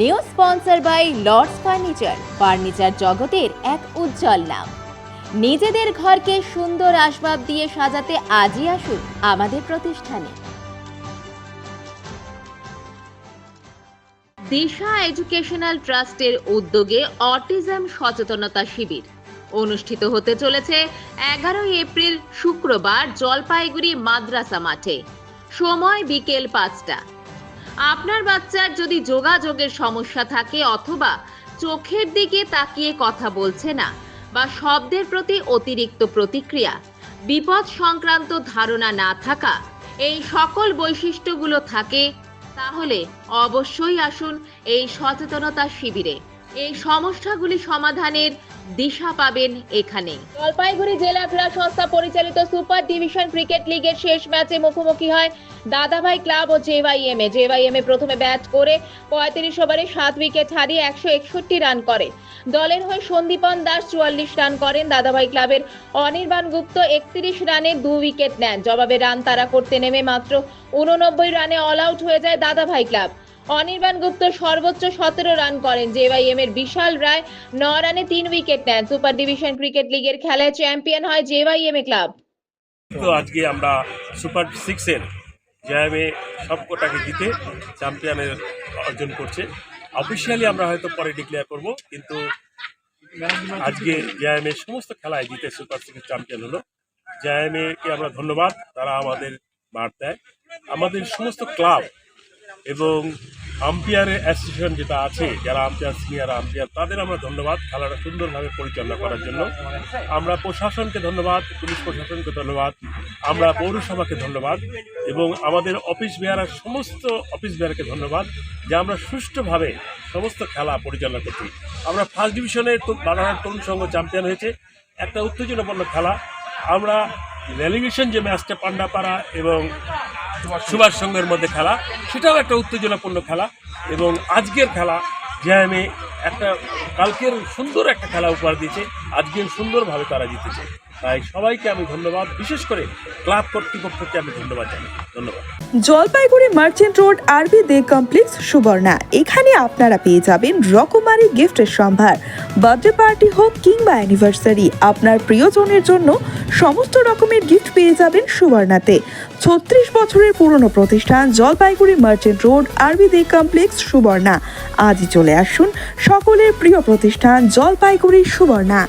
New sponsor by Lords furniture. Furniture জগতের এক উজ্জ্বল নাম। নিজেদের ঘরকে সুন্দর আসবাব দিয়ে সাজাতে আজই আসুন আমাদের প্রতিষ্ঠানে। দিশা এডুকেশনাল ট্রাস্টের উদ্যোগে অটিজম সচেতনতা শিবির। অনুষ্ঠিত হতে চলেছে এগারোই এপ্রিল শুক্রবার জলপাইগুড়ি মাদ্রাসা মাঠে। সময় বিকেল পাঁচটা। আপনার বাচ্চার যদি যোগাযোগের সমস্যা থাকে অথবা চোখের দিকে তাকিয়ে কথা বলছে না বা শব্দের প্রতি অতিরিক্ত প্রতিক্রিয়া, বিপদ সংক্রান্ত ধারণা না থাকা এই সকল বৈশিষ্ট্যগুলো থাকে, তাহলে অবশ্যই আসুন এই সচেতনতা শিবিরে। এই সমস্যাগুলি সমাধানের দিশা পাবেন এখানে। জলপাইগুড়ি জেলা ক্রীড়া সংস্থা পরিচালিত সুপার ডিভিশন ক্রিকেট লিগের শেষ ম্যাচে মুখোমুখি হয় দাদাভাই ক্লাব ও জেওয়াইএম এ জেওয়াইএম এ প্রথমে ব্যাট করে পঁয়ত্রিশ ওভারে সাত উইকেট হারিয়ে একশো একষট্টি রান করে। দলের হয়ে সন্দীপন দাস চুয়াল্লিশ রান করেন। দাদাভাই ক্লাবের অনির্বাণ গুপ্ত একত্রিশ রানে দু উইকেট নেন। জবাবে রান তারা করতে নেমে মাত্র উননব্বই রানে অল আউট হয়ে যায় দাদাভাই ক্লাব। অনির্বাণ গুপ্ত সর্বোচ্চ সতেরো রান করেন। জেওয়াইএম এর বিশাল রায়, ন রানে তিন উইকেট নেন। সুপার ডিভিশন ক্রিকেট লিগের খেলায় চ্যাম্পিয়ন হয় জেওয়াইএম এ ক্লাব। তো আজকে আমরা সুপার সিক্সের জয়ামে সবকটাকে জিতে চ্যাম্পিয়নের অর্জন করছে। অফিসিয়ালি আমরা হয়তো পরে ডিক্লেয়ার করব, কিন্তু আজকে জয়ামের সমস্ত খেলায় জিতে সুপার সিক্স চ্যাম্পিয়ন হলো। জয়ামেকে আমরা ধন্যবাদ, তারা আমাদের বার্তা দেয় আমাদের সমস্ত ক্লাব এবং আম্পায়ারের অ্যাসোসিয়েশন যেটা আছে, যারা আম্পায়ার সিনিয়র আম্পিয়ার, তাদের আমরা ধন্যবাদ। খেলাটা সুন্দরভাবে পরিচালনা করার জন্য। আমরা প্রশাসনকে ধন্যবাদ, পুলিশ প্রশাসনকে ধন্যবাদ, আমরা পৌরসভাকে ধন্যবাদ, এবং আমাদের অফিস বিহারের সমস্ত অফিস বিহারকে ধন্যবাদ যে আমরা সুষ্ঠুভাবে সমস্ত খেলা পরিচালনা করছি। আমরা ফার্স্ট ডিভিশনে বানাহার তরুণ সংঘ চ্যাম্পিয়ন হয়েছে। একটা উত্তেজনাপূর্ণ খেলা। আমরা রেলিগেশন যে ম্যাচটা পান্ডাপাড়া এবং সুভাষ সংঘের মধ্যে খেলা। সেটাও একটা উত্তেজনাপূর্ণ খেলা এবং আজকের খেলা যে আমি একটা কালকের সুন্দর একটা খেলা উপহার দিয়েছে। আজকের সুন্দরভাবে তারা জিতেছে। তাই সবাইকে আমি ধন্যবাদ। বিশেষ করে ক্লাব কর্তৃপক্ষকে আমি ধন্যবাদ জানাই। ধন্যবাদ। জলপাইগুড়ি মার্চেন্ট রোড আরবি দে কমপ্লেক্স সুবর্ণা। এখানে আপনারা পেয়ে যাবেন রকমারি গিফটের সম্ভার। বার্থডে পার্টি হোক কিংবা অ্যানিভার্সারি, আপনার প্রিয়জনের জন্য সমস্ত রকমের গিফট পেয়ে যাবেন সুবর্ণাতে। ছত্রিশ বছরের পুরনো প্রতিষ্ঠান জলপাইগুড়ি মার্চেন্ট রোড আরবি দে কমপ্লেক্স সুবর্ণা। আজই চলে আসুন সকলের প্রিয় প্রতিষ্ঠান জলপাইগুড়ি সুবর্ণা।